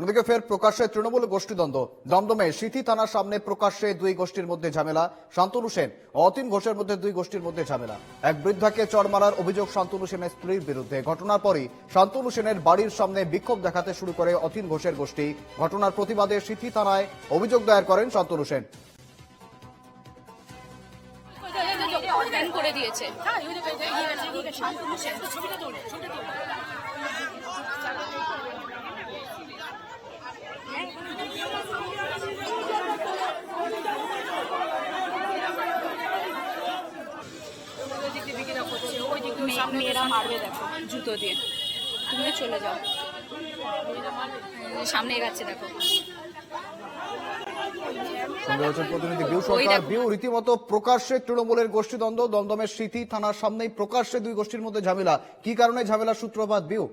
অন্যদিকে ফের প্রকাশ্যে তৃণমূল গোষ্ঠীদ্বন্দ্ব। দমদমে সিথি থানার সামনে প্রকাশ্যে দুই গোষ্ঠীর মধ্যে ঝামেলা। শান্তনু সেন অতীন ঘোষের মধ্যে দুই গোষ্ঠীর মধ্যে ঝামেলা। এক বৃদ্ধাকে চড় মারার অভিযোগ শান্তনু সেনের স্ত্রীর বিরুদ্ধে। ঘটনার পরই শান্তনু সেনের বাড়ির সামনে বিক্ষোভ দেখাতে শুরু করে অতীন ঘোষের গোষ্ঠী। ঘটনার প্রতিবাদে সিথি থানায় অভিযোগ দায়ের করেন শান্তনু সেন। করে দিয়েছে মেয়েরা মারবে দেখো জুতো দিয়ে। তুমি চলে যাও। সামনে এগাচ্ছে দেখো। সঙ্গে প্রতিনিধি বিউ সরকার বিউ রীতিমতো প্রকাশ্যে তৃণমূলের গোষ্ঠীদ্বন্দ্ব দমদমের স্মৃতি থানার সামনেই প্রকাশ্যে দুই গোষ্ঠীর মধ্যে ঝামেলা। কি কারণে ঝামেলা সূত্রপাত বিউ?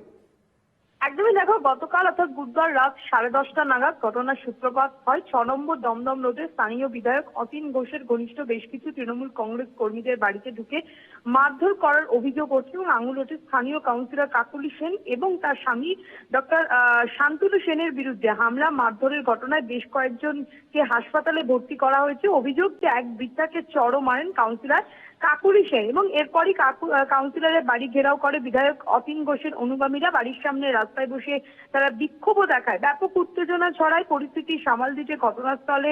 একদমই দেখো, গতকাল অর্থাৎ বুধবার রাত সাড়ে দশটা নাগাদ ঘটনার সূত্রপাত হয়। ছ নম্বর দমদম রোডের স্থানীয় বিধায়ক অতীন ঘোষের ঘনিষ্ঠ বেশ কিছু তৃণমূল কংগ্রেস কর্মীদের বাড়িতে ঢুকে মারধর করার অভিযোগ ওঠে এবং আঙুল ওঠে স্থানীয় কাউন্সিলর কাকুলি সেন এবং তার স্বামী ডক্টর শান্তনু সেনের বিরুদ্ধে হামলা। মারধরের ঘটনায় বেশ কয়েকজনকে হাসপাতালে ভর্তি করা হয়েছে। অভিযোগ যে এক বৃদ্ধাকে চড়ও মারেন কাউন্সিলর কাকুলি সেন এবং এরপরই কাউন্সিলরের বাড়ি ঘেরাও করে বিধায়ক অতীন ঘোষের অনুগামীরা বাড়ির সামনে রাস্তায় বসে তারা বিক্ষোভও দেখায়। ব্যাপক উত্তেজনা ছড়ায়, পরিস্থিতি সামাল দিতে ঘটনাস্থলে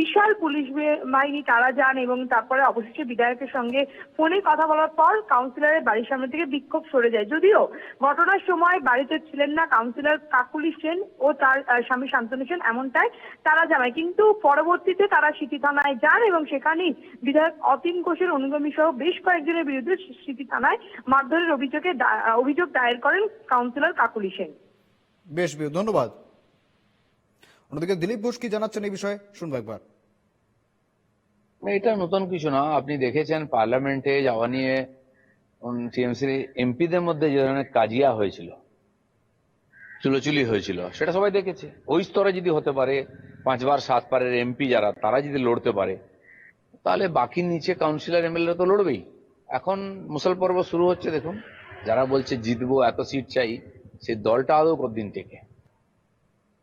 বিশাল পুলিশ বাহিনী তারা যান এবং তারপরে অবশেষে বিধায়কের সঙ্গে ফোনে কথা বলার পর কাউন্সিলরের বাড়ির সামনে থেকে বিক্ষোভ সরে যায়। যদিও ঘটনার সময় বাড়িতে ছিলেন না কাউন্সিলর কাকুলি সেন ও তার স্বামী শান্তনু সেন এমনটাই তারা জানায়। কিন্তু পরবর্তীতে তারা সিটি থানায় যান এবং সেখানেই বিধায়ক অতীন ঘোষের অনুগামী সহ বেশ কয়েকজনের বিরুদ্ধে সিটি থানায় মারধরের অভিযোগে অভিযোগ দায়ের করেন কাউন্সিলর কাকুলি সেন। বেশ বিউ ধন্যবাদ। অন্যদিকে দিলীপ ঘোষ কি জানাচ্ছেন এই বিষয়ে? শুনব একবার। এটা নতুন কিছু না। আপনি দেখেছেন পার্লামেন্টে যাওয়া নিয়ে টিএমসির এমপিদের মধ্যে যে ধরনের কাজিয়া হয়েছিল, চুলোচুলি হয়েছিল, সেটা সবাই দেখেছে। ওই স্তরে যদি হতে পারে, পাঁচবার, সাতবারের এমপি যারা, তারা যদি লড়তে পারে, তাহলে বাকি নিচে কাউন্সিলর এমএলএ তো লড়বেই। এখন মুসল পর্ব শুরু হচ্ছে, দেখুন। যারা বলছে জিতবো, এত সিট চাই সেই দলটা আদৌ কতদিন টেকে?